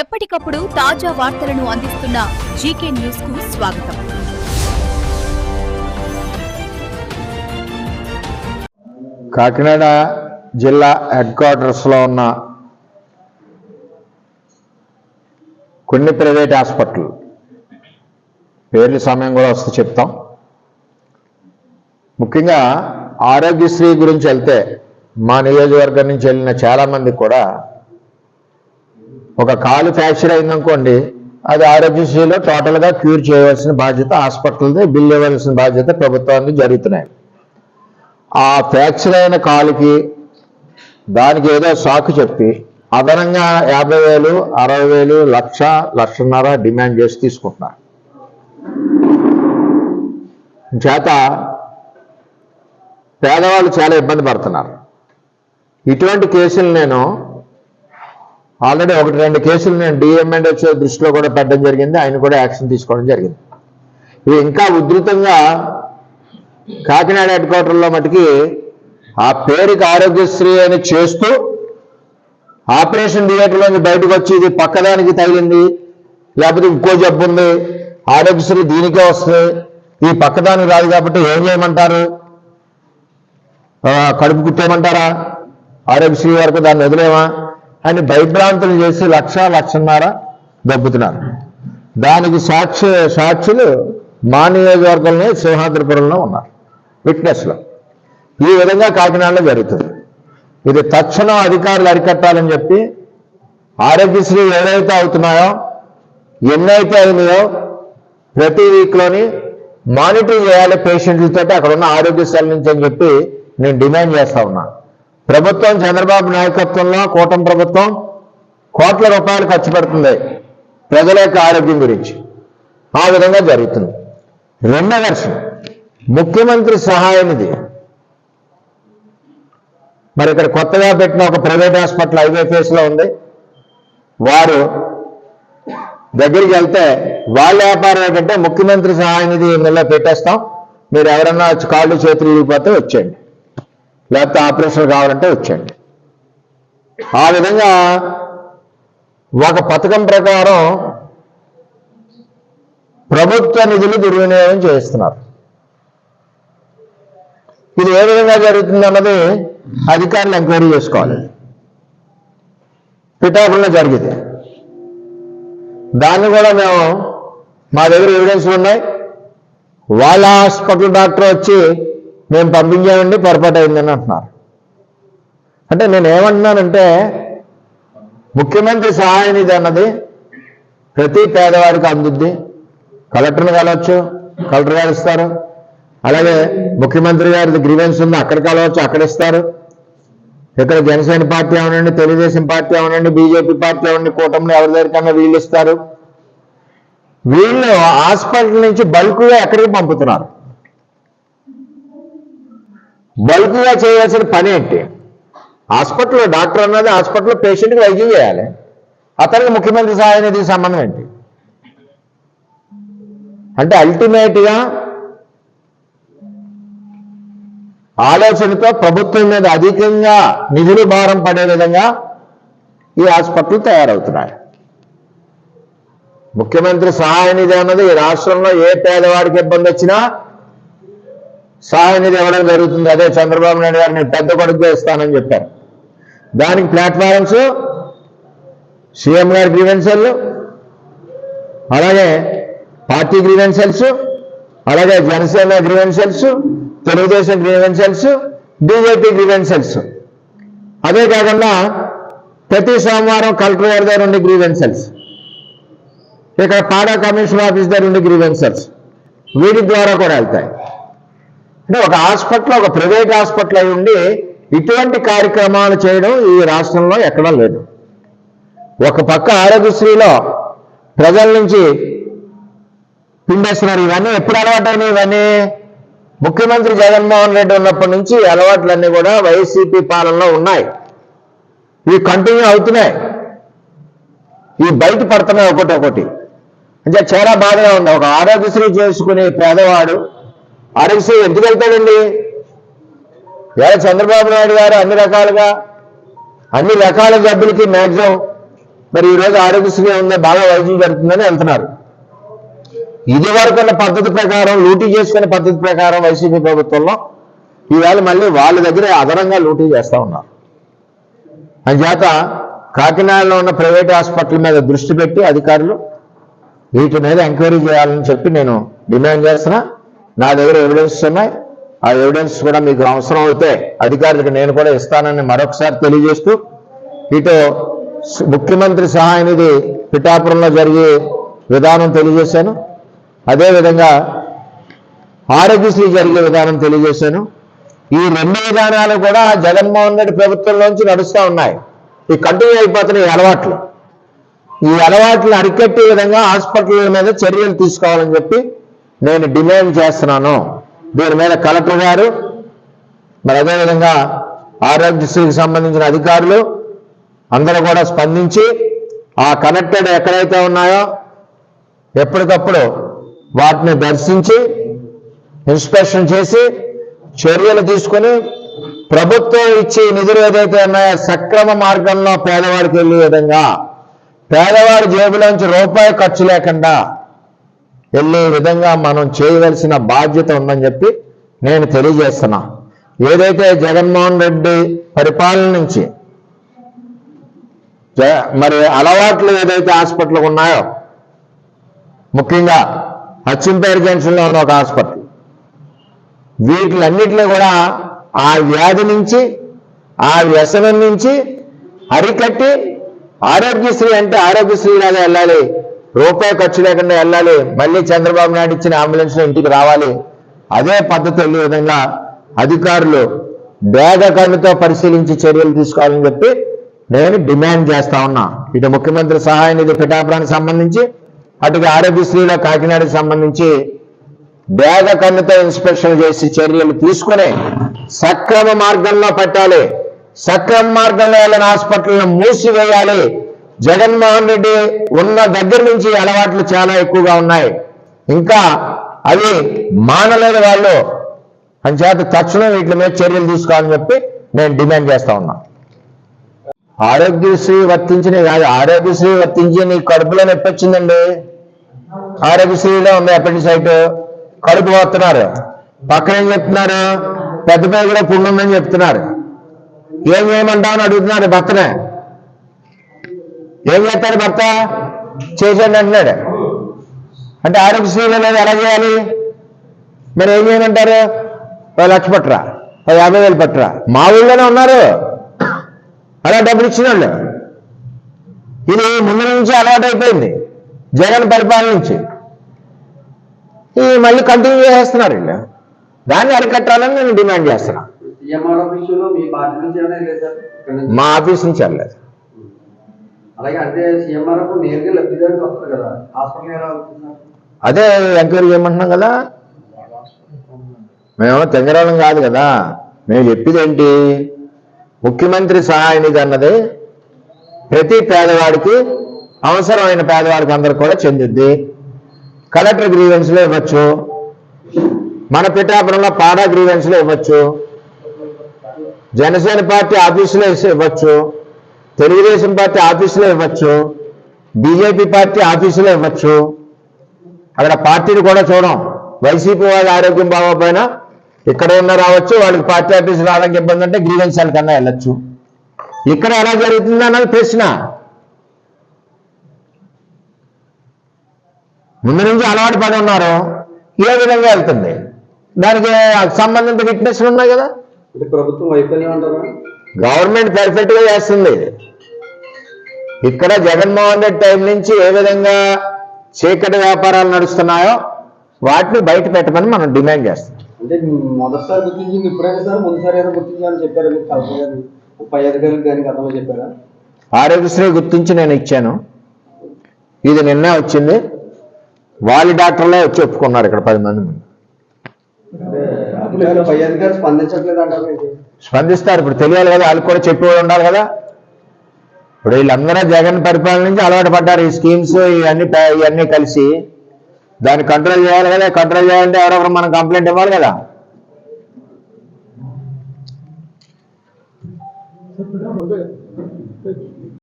ఎప్పటికప్పుడు తాజా వార్తలను అందిస్తున్న జీకే న్యూస్కు స్వాగతం. కాకినాడ జిల్లా హెడ్ క్వార్టర్స్లో ఉన్న కొన్ని ప్రైవేట్ హాస్పిటల్. పేర్లు సమయం కూడా వస్తే చెప్తాం. ముఖ్యంగా ఆరోగ్యశ్రీ గురించి వెళ్తే మా నియోజకవర్గం నుంచి వెళ్ళిన చాలామంది కూడా ఒక కాలు ఫ్రాక్చర్ అయిందనుకోండి అది ఆరోగ్యశ్రీలో టోటల్గా క్యూర్ చేయవలసిన బాధ్యత హాస్పిటల్ది బిల్ ఇవ్వాల్సిన బాధ్యత ప్రభుత్వానికి జరుగుతున్నాయి. ఆ ఫ్రాక్చర్ అయిన కాలుకి దానికి ఏదో సాకు చెప్పి అదనంగా యాభై వేలు అరవై వేలు లక్ష లక్షన్నర డిమాండ్ చేసి తీసుకుంటున్నారు. చేత పేదవాళ్ళు చాలా ఇబ్బంది పడుతున్నారు. ఇటువంటి కేసులు నేను ఆల్రెడీ ఒకటి రెండు కేసులు నేను డిఎంఎండ్హెచ్ఓ దృష్టిలో కూడా పెట్టడం జరిగింది. ఆయన కూడా యాక్షన్ తీసుకోవడం జరిగింది. ఇవి ఇంకా ఉధృతంగా కాకినాడ హెడ్ క్వార్టర్లో మటుకి ఆ పేరుకి ఆరోగ్యశ్రీ అని చేస్తూ ఆపరేషన్ థియేటర్లోని బయటకు వచ్చి ఇది పక్కదానికి తగిలింది లేకపోతే ఇంకో జబ్బు ఉంది ఆరోగ్యశ్రీ దీనికే వస్తుంది ఈ పక్కదానికి రాదు కాబట్టి ఏం చేయమంటారు? కడుపు కుట్టేయమంటారా? ఆరోగ్యశ్రీ వరకు దాన్ని వదిలేమా అని భయభ్రాంతులు చేసి లక్ష లక్షన్నర దెబ్బతున్నారు. దానికి సాక్షి సాక్షులు మా నియోజకవర్గంలో సింహాద్రిపురంలో ఉన్నారు. విట్నెస్లో. ఈ విధంగా కాకినాడలో జరుగుతుంది. ఇది తక్షణం అధికారులు అరికట్టాలని చెప్పి ఆరోగ్యశ్రీ ఏవైతే అవుతున్నాయో ఎన్నైతే అయినాయో ప్రతి వీక్లోని మానిటర్ చేయాలి పేషెంట్లతో అక్కడ ఉన్న ఆరోగ్యశాల నుంచి అని చెప్పి నేను డిమాండ్ చేస్తా ఉన్నా. ప్రభుత్వం చంద్రబాబు నాయకత్వంలో కూటమి ప్రభుత్వం కోట్ల రూపాయలు ఖర్చు పెడుతుంది ప్రజల యొక్క ఆరోగ్యం గురించి. ఆ విధంగా జరుగుతుంది. రెండవ వర్షం ముఖ్యమంత్రి సహాయ నిధి. మరి ఇక్కడ కొత్తగా పెట్టిన ఒక ప్రైవేట్ హాస్పిటల్ హైవే లో ఉంది. వారు దగ్గరికి వెళ్తే వాళ్ళ వ్యాపారం ఏంటంటే ముఖ్యమంత్రి సహాయ నిధి పెట్టేస్తాం. మీరు ఎవరన్నా వచ్చి కాళ్ళు చేతులు ఇరిగిపోతే వచ్చేయండి. లేకపోతే ఆపరేషన్ కావాలంటే వచ్చేయండి. ఆ విధంగా ఒక పథకం ప్రకారం ప్రభుత్వ నిధులు దుర్వినియోగం చేస్తున్నారు ఇది ఏ విధంగా జరుగుతుందన్నది అధికారులు ఎంక్వైరీ చేసుకోవాలి. పిఠాపురంలో జరిగింది. దాన్ని కూడా మేము మా దగ్గర ఎవిడెన్స్లు ఉన్నాయి. వాళ్ళ హాస్పిటల్ డాక్టర్ వచ్చి మేము పంపించామండి పొరపాటు అయిందని అంటున్నారు. అంటే నేను ఏమంటున్నానంటే ముఖ్యమంత్రి సహాయ నిధి అన్నది ప్రతి పేదవాడికి అందుద్ది. కలెక్టర్ని కలవచ్చు కలెక్టర్ గారు ఇస్తారు. అలాగే ముఖ్యమంత్రి గారి గ్రీవెన్స్ ఉంది అక్కడ కలవచ్చు అక్కడ ఇస్తారు. ఇక్కడ జనసేన పార్టీ అవనండి తెలుగుదేశం పార్టీ అవనండి బీజేపీ పార్టీ అవ్వండి కూటమిలో ఎవరి దగ్గరికన్నా వీళ్ళు ఇస్తారు. వీళ్ళు హాస్పిటల్ నుంచి బల్క్గా ఎక్కడికి పంపుతున్నారు? బల్క్గా చేయాల్సిన పని ఏంటి? హాస్పిటల్లో డాక్టర్ అన్నది హాస్పిటల్లో పేషెంట్కి వైద్యం చేయాలి. అతనికి ముఖ్యమంత్రి సహాయ నిధి సంబంధం ఏంటి? అంటే అల్టిమేట్గా ఆలోచనతో ప్రభుత్వం మీద అధికంగా నిధులు భారం పడే విధంగా ఈ హాస్పిటల్ తయారవుతున్నాయి. ముఖ్యమంత్రి సహాయ నిధి అన్నది ఈ రాష్ట్రంలో ఏ పేదవాడికి ఇబ్బంది వచ్చినా సహాయ నిధి ఇవ్వడం జరుగుతుంది. అదే చంద్రబాబు నాయుడు గారు నేను పెద్ద కొడుకు ఇస్తానని చెప్పారు. దానికి ప్లాట్ఫారమ్స్ సీఎం గారి గ్రీవెన్సర్లు అలాగే పార్టీ గ్రీవెన్సల్స్ అలాగే Janasena grievances Telugu Desam grievances BJP grievances అదే కాకుండా ప్రతి సోమవారం కలెక్టర్ గారి దగ్గర ఉండే గ్రీవెన్సల్స్ ఇక్కడ పాడా కమిషన్ ఆఫీస్ దగ్గర ఉండే గ్రీవెన్సల్స్ వీటి ద్వారా కూడా వెళ్తాయి. అంటే ఒక హాస్పిటల్ ఒక ప్రైవేట్ హాస్పిటల్ అయి ఉండి ఇటువంటి కార్యక్రమాలు చేయడం ఈ రాష్ట్రంలో ఎక్కడా లేదు. ఒక పక్క ఆరోగ్యశ్రీలో ప్రజల నుంచి పిండేస్తున్నారు ఇవన్నీ. ఎప్పుడు అలవాటైనవి ఇవన్నీ? ముఖ్యమంత్రి జగన్మోహన్ రెడ్డి ఉన్నప్పటి నుంచి అలవాట్లన్నీ కూడా వైసీపీ పాలనలో ఉన్నాయి. ఇవి కంటిన్యూ అవుతున్నాయి. ఇవి బయట పడుతున్నాయి ఒకటి ఒకటి. అంటే చాలా బాధగా ఉంది. ఒక ఆరోగ్యశ్రీ చేసుకునే పేదవాడు ఆరోగ్యశ్రీ ఎందుకు వెళ్తాడండి? ఇలా చంద్రబాబు నాయుడు గారు అన్ని రకాలుగా అన్ని రకాల జబ్బులకి మ్యాక్సిమం మరి ఈరోజు ఆరోగ్యశ్రీ ఉన్న బాగా వైద్యం జరుగుతుందని వెళ్తున్నారు ఇది వరకు ఉన్న పద్ధతి ప్రకారం లూటీ చేసుకునే పద్ధతి ప్రకారం వైసీపీ ప్రభుత్వంలో ఈవేళ మళ్ళీ వాళ్ళ దగ్గర అదనంగా లూటీ చేస్తా ఉన్నారు. అందుచేత కాకినాడలో ఉన్న ప్రైవేట్ హాస్పిటల్ మీద దృష్టి పెట్టి అధికారులు వీటి మీద ఎంక్వైరీ చేయాలని చెప్పి నేను డిమాండ్ చేస్తున్నా. నా దగ్గర ఎవిడెన్స్ ఉన్నాయి. ఆ ఎవిడెన్స్ కూడా మీకు అవసరం అయితే అధికారులకు నేను కూడా ఇస్తానని మరొకసారి తెలియజేస్తూ ఇటు ముఖ్యమంత్రి సహాయ నిధి పిఠాపురంలో జరిగే విధానం తెలియజేశాను. అదేవిధంగా ఆరోగ్యశ్రీ జరిగే విధానం తెలియజేశాను. ఈ రెండు విధానాలు కూడా జగన్మోహన్ రెడ్డి ప్రభుత్వంలోంచి నడుస్తూ ఉన్నాయి. ఈ కంటిన్యూ అయిపోతున్నాయి ఈ అలవాట్లు. ఈ అలవాట్లు అరికట్టే విధంగా హాస్పిటల్ మీద చర్యలు తీసుకోవాలని చెప్పి నేను డిమాండ్ చేస్తున్నాను. దీని మీద కలెక్టర్ గారు మరి అదేవిధంగా ఆరోగ్యశ్రీకి సంబంధించిన అధికారులు అందరూ కూడా స్పందించి ఆ కనెక్టెడ్ ఎక్కడైతే ఉన్నాయో ఎప్పటికప్పుడు వాటిని దర్శించి ఇన్స్పెక్షన్ చేసి చర్యలు తీసుకొని ప్రభుత్వం ఇచ్చే నిధులు ఏదైతే ఉన్నాయో సక్రమ మార్గంలో పేదవాడికి వెళ్ళే విధంగా పేదవాడి జేబులోంచి రూపాయి ఖర్చు లేకుండా వెళ్ళే విధంగా మనం చేయవలసిన బాధ్యత ఉందని చెప్పి నేను తెలియజేస్తున్నా. ఏదైతే జగన్మోహన్ రెడ్డి పరిపాలన నుంచి జ- మరి అలవాట్లు ఏదైతే హాస్పిటల్ ఉన్నాయో ముఖ్యంగా అచ్చింపేట జంక్షన్లో ఉన్న ఒక హాస్పిటల్ వీటిలన్నింటిలో కూడా ఆ వ్యాధి నుంచి ఆ వ్యసనం నుంచి అరికట్టి ఆరోగ్యశ్రీ అంటే ఆరోగ్యశ్రీ లాగా వెళ్ళాలి రూపాయి ఖర్చు లేకుండా వెళ్ళాలి. మళ్ళీ చంద్రబాబు నాయుడు ఇచ్చిన అంబులెన్స్లో ఇంటికి రావాలి. అదే పద్ధతి విధంగా అధికారులు డేగ కన్నుతో పరిశీలించి చర్యలు తీసుకోవాలని చెప్పి నేను డిమాండ్ చేస్తా ఉన్నా. ఇటు ముఖ్యమంత్రి సహాయ నిధి పిఠాపురానికి సంబంధించి అటుగా ఆరోగ్యశ్రీలో కాకినాడకి సంబంధించి డేగ కన్నుతో ఇన్స్పెక్షన్ చేసి చర్యలు తీసుకుని సక్రమ మార్గంలో పెట్టాలి. సక్రమ మార్గంలో వెళ్ళిన హాస్పిటల్ను మూసివేయాలి. జగన్మోహన్ రెడ్డి ఉన్న దగ్గర నుంచి అలవాట్లు చాలా ఎక్కువగా ఉన్నాయి. ఇంకా అవి మానలేని వాళ్ళు అంచేత తక్షణం వీటి మీద చర్యలు తీసుకోవాలని చెప్పి నేను డిమాండ్ చేస్తా ఉన్నా. ఆరోగ్యశ్రీ వర్తించిన కాదు. ఆరోగ్యశ్రీ వర్తించి నీ కడుపులో నొప్పి వచ్చిందండి. ఆరోగ్యశ్రీలో ఉంది అపెండిసైట్ కడుపు పోతున్నారు. పక్కన ఏం చెప్తున్నారు? పెద్దపై కూడా పుండు ఉందని చెప్తున్నారు. ఏం చేయమంటామని అడుగుతున్నారు పక్కనే ఏం చేస్తాడు భర్త? చేసేయండి అంటున్నాడు. అంటే ఆరోగ్యశ్రీలో లేదు ఎలా చేయాలి? మరి ఏం చేయమంటారు? లక్ష పట్టరా ఓ యాభై వేలు పట్టరా. మా ఊళ్ళోనే ఉన్నారు. అలా డబ్బులు ఇచ్చిన వాళ్ళు ఇది ముందు నుంచి అలవాటు అయిపోయింది జగన్ పరిపాలన నుంచి. ఈ మళ్ళీ కంటిన్యూ చేస్తున్నారు వీళ్ళు. దాన్ని అరికట్టాలని నేను డిమాండ్ చేస్తున్నా? మా ఆఫీస్ నుంచి వెళ్ళలేదు అలాగే అంటే సీఎంఆర్ అప్పుడు నేరుగా లబ్ధిదారులు వస్తారు కదా. హాస్పిటల్ ఎలా అదే ఎంక్వైరీ చేయమంటున్నాం కదా. మేము తెంగరాలం కాదు కదా. మేము చెప్పేది ఏంటి? ముఖ్యమంత్రి సహాయ నిధి అన్నది ప్రతి పేదవాడికి అవసరమైన పేదవాడికి అందరు కూడా చెందిద్ది. కలెక్టర్ గ్రీవెన్స్లో ఇవ్వచ్చు. మన పిఠాపురంలో పాడా గ్రీవెన్స్లో ఇవ్వచ్చు. జనసేన పార్టీ ఆఫీసులో ఇవ్వచ్చు. తెలుగుదేశం పార్టీ ఆఫీసులో ఇవ్వచ్చు బీజేపీ పార్టీ ఆఫీసులో ఇవ్వచ్చు. అక్కడ పార్టీని కూడా చూడం. వైసీపీ వాళ్ళ ఆరోగ్యం బాగోపోయినా ఇక్కడ ఉన్న రావచ్చు వాళ్ళకి పార్టీ ఆఫీస్ రావడానికి ఇబ్బంది అంటే గ్రీవెన్సాల కన్నా వెళ్ళొచ్చు. ఇక్కడ ఎలా జరుగుతుంది అన్నది ప్రశ్న. ముందు నుంచి అలవాటు పడి ఉన్నారు. ఏ విధంగా వెళ్తుంది? దానికి సంబంధిత విట్నెస్లు ఉన్నాయి కదా? ప్రభుత్వం వైఫల్యం అంటారా? గవర్నమెంట్ పర్ఫెక్ట్గా చేస్తుంది. ఇది ఇక్కడ జగన్మోహన్ రెడ్డి టైం నుంచి ఏ విధంగా చీకటి వ్యాపారాలు నడుస్తున్నాయో వాటిని బయట పెట్టమని మనం డిమాండ్ చేస్తాం అంటే మొదటిసారి గుర్తించింది ఇప్పుడైనా సార్ ముందుసారి ఏదో గుర్తించాలని చెప్పారా. మీరు కలెక్టర్ గారు కానీ గతంలో చెప్పారా? ఆరోగ్యశ్రీ గుర్తించి నేను ఇచ్చాను. ఇది నిన్నే వచ్చింది. వాళ్ళ డాక్టర్లే వచ్చి ఒప్పుకున్నారు ఇక్కడ పది మంది ముందు. అధికారులు అధికారులు స్పందించట్లేదు? స్పందిస్తారు. ఇప్పుడు తెలియాలి కదా వాళ్ళకి కూడా చెప్పి ఉండాలి కదా. ఇప్పుడు వీళ్ళందరూ జగన్ పరిపాలన నుంచి అలవాటు పడ్డారు. ఈ స్కీమ్స్ ఇవన్నీ ఇవన్నీ కలిసి దాన్ని కంట్రోల్ చేయాలి కదా. కంట్రోల్ చేయాలంటే ఎవరొకరు మనం కంప్లైంట్ ఇవ్వాలి కదా.